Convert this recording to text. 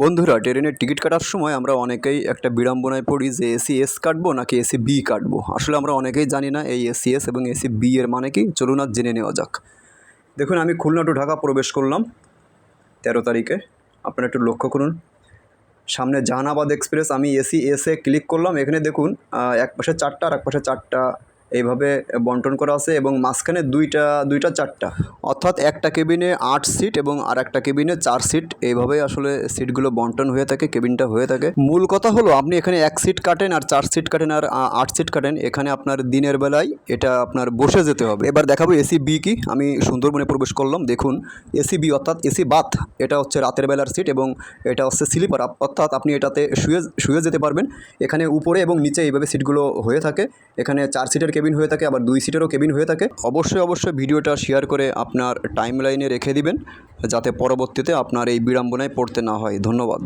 বন্ধুরা, ট্রেনের টিকিট কাটার সময় আমরা অনেকেই একটা বিড়ম্বনায় পড়ি যে এসি এস কাটবো নাকি এসি বি কাটবো। আসলে আমরা অনেকেই জানি না এই এসি এস এবং এসি বি এর মানে কি। চলুন আর জেনে নেওয়া যাক। দেখুন, আমি খুলনা টু ঢাকা প্রবেশ করলাম তেরো তারিখে। আপনারা একটু লক্ষ্য করুন। সামনে জাহানাবাদ এক্সপ্রেস আমি এসি এসে ক্লিক করলাম। এখানে দেখুন এক পাশে চারটা আর এক পাশে চারটা এইভাবে বন্টন করা আছে এবং মাঝখানে দুইটা দুইটা, চারটা। অর্থাৎ একটা কেবিনে আট সিট এবং আর একটা কেবিনে চার সিট। এইভাবেই আসলে সিটগুলো বন্টন হয়ে থাকে, কেবিনটা হয়ে থাকে। মূল কথা হলো, আপনি এখানে এক সিট কাটেন আর চার সিট কাটেন আর আট সিট কাটেন। এখানে আপনার দিনের বেলায় এটা আপনার বসে যেতে হবে। এবার দেখাবো এসি বি কি। আমি সুন্দরবনে প্রবেশ করলাম, দেখুন। এসি বি অর্থাৎ এসি বাথ, এটা হচ্ছে রাতের বেলার সিট এবং এটা হচ্ছে স্লিপার অর্থাৎ আপনি এটাতে শুয়ে শুয়ে যেতে পারবেন। এখানে উপরে এবং নিচে এইভাবে সিটগুলো হয়ে থাকে। এখানে চার সিটের কেবিন হয়ে থাকে, আবার দুই সিটেরও কেবিন হয়ে থাকে। অবশ্যই অবশ্যই ভিডিওটা শেয়ার করে আপনার টাইম রেখে দিবেন, যাতে পরবর্তীতে আপনার এই বিড়ম্বনায় পড়তে না হয়। ধন্যবাদ।